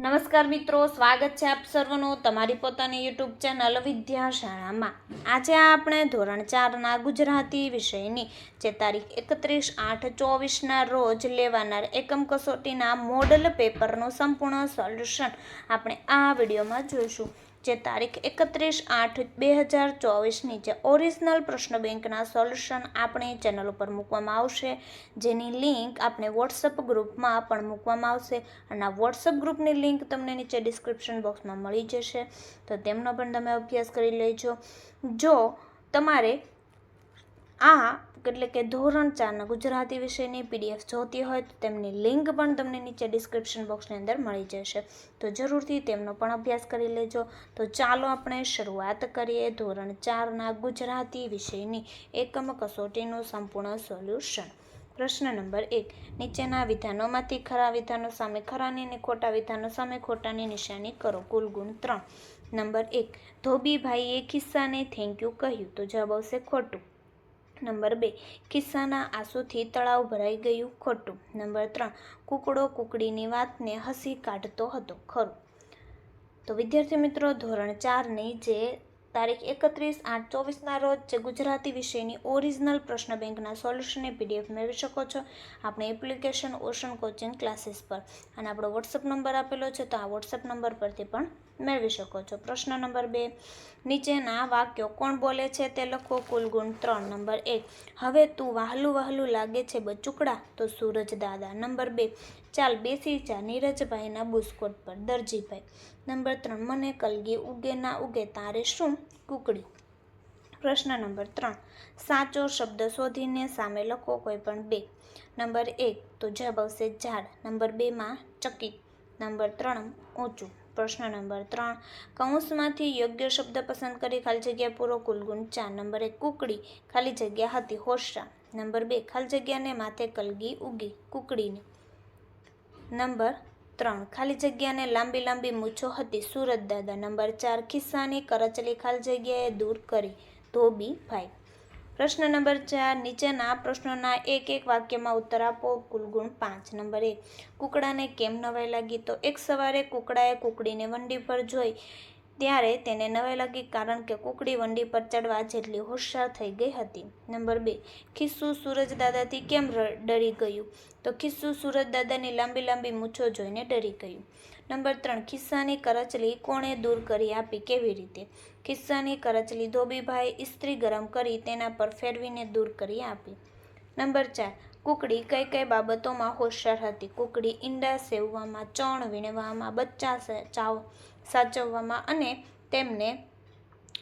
નમસ્કાર મિત્રો, સ્વાગત છે આપ સર્વનું તમારી પોતાની યુટ્યુબ ચેનલ વિદ્યાશાળામાં. આજે આપણે ધોરણ ચારના ગુજરાતી વિષયની જે તારીખ એકત્રીસ આઠ ચોવીસના રોજ લેવાનાર એકમ કસોટીના મોડલ પેપરનું સંપૂર્ણ સોલ્યુશન આપણે આ વિડીયોમાં જોઈશું. જે તારીખ એકત્રીસ આઠ બે હજાર ચોવીસની જે ઓરિજિનલ પ્રશ્ન બેંકના સોલ્યુશન આપણી ચેનલ ઉપર મૂકવામાં આવશે. જેની લિંક આપણે વોટ્સઅપ ગ્રુપમાં પણ મૂકવામાં આવશે અને આ વોટ્સઅપ ગ્રુપની લિંક તમને નીચે ડિસ્ક્રિપ્શન બોક્સમાં મળી જશે. તો તેમનો પણ તમે અભ્યાસ કરી લેજો. જો તમારે આ એટલે કે ધોરણ ચારના ગુજરાતી વિષયની પીડીએફ જોતી હોય તો તેમની લિંક પણ તમને નીચે ડિસ્ક્રિપ્શન બોક્સની અંદર મળી જશે. તો જરૂરથી તેમનો પણ અભ્યાસ કરી લેજો. તો ચાલો આપણે શરૂઆત કરીએ ધોરણ ચારના ગુજરાતી વિષયની એકમ કસોટીનું સંપૂર્ણ સોલ્યુશન. પ્રશ્ન નંબર એક. નીચેના વિધાનોમાંથી ખરા વિધાનો સામે ખરાની અને ખોટા વિધાનો સામે ખોટાની નિશાની કરો. કુલ ગુણ ત્રણ. નંબર એક. ધોબીભાઈએ ખિસ્સાને થેન્ક યુ કહ્યું. તો જવાબ આવશે ખોટું. નંબર બે કિસ્સાના આંસુથી તળાવ ભરાઈ ગયું ખોટું. નંબર ત્રણ, કુકડો કુકડીની વાતને હસી કાઢતો હતો. ખરું. તો વિદ્યાર્થી મિત્રો, ધોરણ ચારની જે તારીખ એકત્રીસ આઠ ચોવીસના રોજ જે ગુજરાતી વિષયની ઓરિજિનલ પ્રશ્ન બેંકના સોલ્યુશનની પીડીએફ મેળવી શકો છો આપણી એપ્લિકેશન ઓશન કોચિંગ ક્લાસીસ પર. અને આપણો વોટ્સઅપ નંબર આપેલો છે તો આ વોટ્સઅપ નંબર પરથી પણ મેળવી શકો છો. પ્રશ્ન નંબર બે, નીચેના વાક્યો કોણ બોલે છે તે લખો, કુલ ગુણ ત્રણ. નંબર એક, હવે તું વહાલું વહાલું લાગે છે બચુકડા, તો સૂરજ દાદા. નંબર બે, ચાલ બેસી જા નીરજભાઈના બુસ્કોટ પર. દરજીભાઈ નંબર ત્રણ, મને કલગી ઉગે ના ઉગે તારે શું? કુકડી. પ્રશ્ન નંબર ત્રણ, સાચો શબ્દ શોધીને સામે લખો કોઈ પણ બે. નંબર એક, તો જવાબ આવશે ઝાડ. નંબર બેમાં ચકી. નંબર ત્રણ, ઊંચું. પ્રશ્ન નંબર ત્રણ, કૌંસમાંથી યોગ્ય શબ્દ પસંદ કરી ખાલી જગ્યા પૂરો કુલગુણ ચાર. નંબર એક, કુકડી. ખાલી જગ્યા હતી હોશા નંબર બે, ખાલી જગ્યાને માથે કલગી ઉગી. કુકડીને. નંબર ત્રણ ખાલી જગ્યાને લાંબી લાંબી મૂછો હતી. સુરત દાદા નંબર ચાર ખિસ્સાની કરચલી ખાલી જગ્યાએ દૂર કરી ધોબી ભાઈ. પ્રશ્ન નંબર ચાર, નીચેના પ્રશ્નોના એક એક વાક્યમાં ઉત્તર આપો. કુલ પાંચ. નંબર એક, કુકડાને કેમ નવાઈ લાગી તો એક સવારે કુકડાએ કુકડીને વંડી પર જોઈ. ત્યારે તેને નવાઈ લાગી કારણ કે કુકડી વંડી પર ચડવા જેટલી હોશિયાર થઈ ગઈ હતી. નંબર બે, ખિસ્સુ સૂરજદાદાથી કેમ ડરી ગયું? તો ખિસ્સુ સૂરજદાદાની લાંબી લાંબી મૂછો જોઈને ડરી ગયું. નંબર ત્રણ, ખિસ્સાની કરચલી કોણે દૂર કરી આપી કેવી રીતે? ખિસ્સાની કરચલી ધોબીભાઈ ઇસ્ત્રી ગરમ કરી તેના પર ફેરવીને દૂર કરી આપી. નંબર ચાર કુકડી કઈ કઈ બાબતોમાં હોશિયાર હતી? કુકડી ઈંડા સેવવામાં, ચણ વીણવામાં, બચ્ચા ચાવ સાચવવામાં અને તેમને,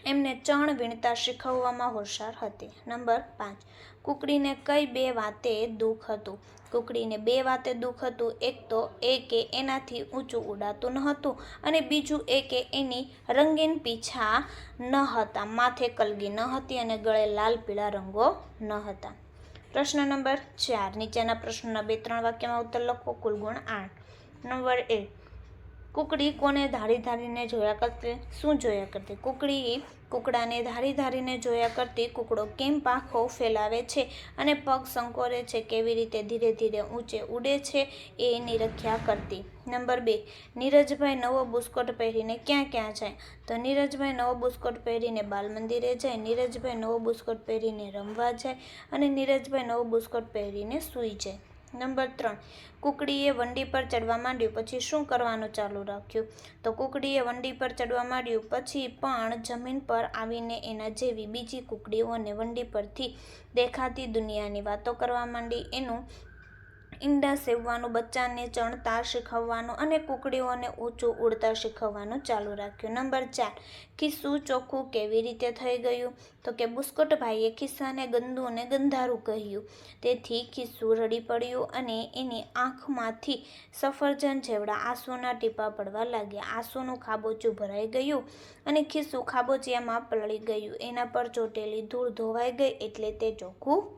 એમને ચણ વીણતા શીખવવામાં હોશિયાર હતી. નંબર પાંચ. કુકડીને કઈ બે વાતે દુઃખ હતું? કુકડીને બે વાતે દુઃખ હતું. એક તો એ કે એનાથી ઊંચું ઉડાતું ન હતું અને બીજું એ કે એની રંગીન પીછા ન હતા, માથે કલગી ન હતી અને ગળે લાલ પીળા રંગો ન હતા. પ્રશ્ન નંબર ચાર, નીચેના પ્રશ્નોના બે, ત્રણ વાક્યમાં ઉત્તર લખો, કુલ ગુણ આઠ. નંબર એક કુકડી કોને ધારી ધારીને જોયા કરતી? શું જોયા કરતી? કુકડી કુકડાને ધારી ધારીને જોયા કરતી કુકડો કેમ પાંખો ફેલાવે છે અને પગ સંકોરે છે? કેવી રીતે ધીરે ધીરે ઊંચે ઉડે છે એ એની રખ્યા કરતી. નંબર બે, નીરજભાઈ નવો બુસ્કોટ પહેરીને ક્યાં ક્યાં જાય? તો નીરજભાઈ નવો બુસ્કોટ પહેરીને બાલ મંદિરે જાય, નીરજભાઈ નવો બુસ્કોટ પહેરીને રમવા જાય અને નીરજભાઈ નવો બુસ્કોટ પહેરીને સૂઈ જાય. નંબર ત્રણ, કુકડીએ વંડી પર ચડવા માંડ્યું, પછી શું કરવાનું ચાલુ રાખ્યું? તો કુકડીએ વંડી પર ચડવા માંડ્યું, પછી પણ જમીન પર આવીને એના જેવી બીજી કુકડીઓને વંડી પરથી દેખાતી દુનિયાની વાતો કરવા માંડી. એનું ઈંડા સેવવાનું, બચ્ચાને ચણતા શીખવવાનું અને કુકડીઓને ઊંચું ઉડતા શીખવવાનું ચાલુ રાખ્યું. નંબર ચાર, ખિસ્સું ચોખ્ખું કેવી રીતે થઈ ગયું? તો કે બુસ્કટભાઈએ ખિસ્સાને ગંદુ અને ગંધારું કહ્યું. તેથી ખિસ્સું રડી પડ્યું અને એની આંખમાંથી સફરજન જેવડા આંસુના ટીપા પડવા લાગ્યા. આંસુનું ખાબોચું ભરાઈ ગયું અને ખિસ્સું ખાબોચિયામાં પલળી ગયું. એના પર ચોટેલી ધૂળ ધોવાઈ ગઈ એટલે તે ચોખ્ખું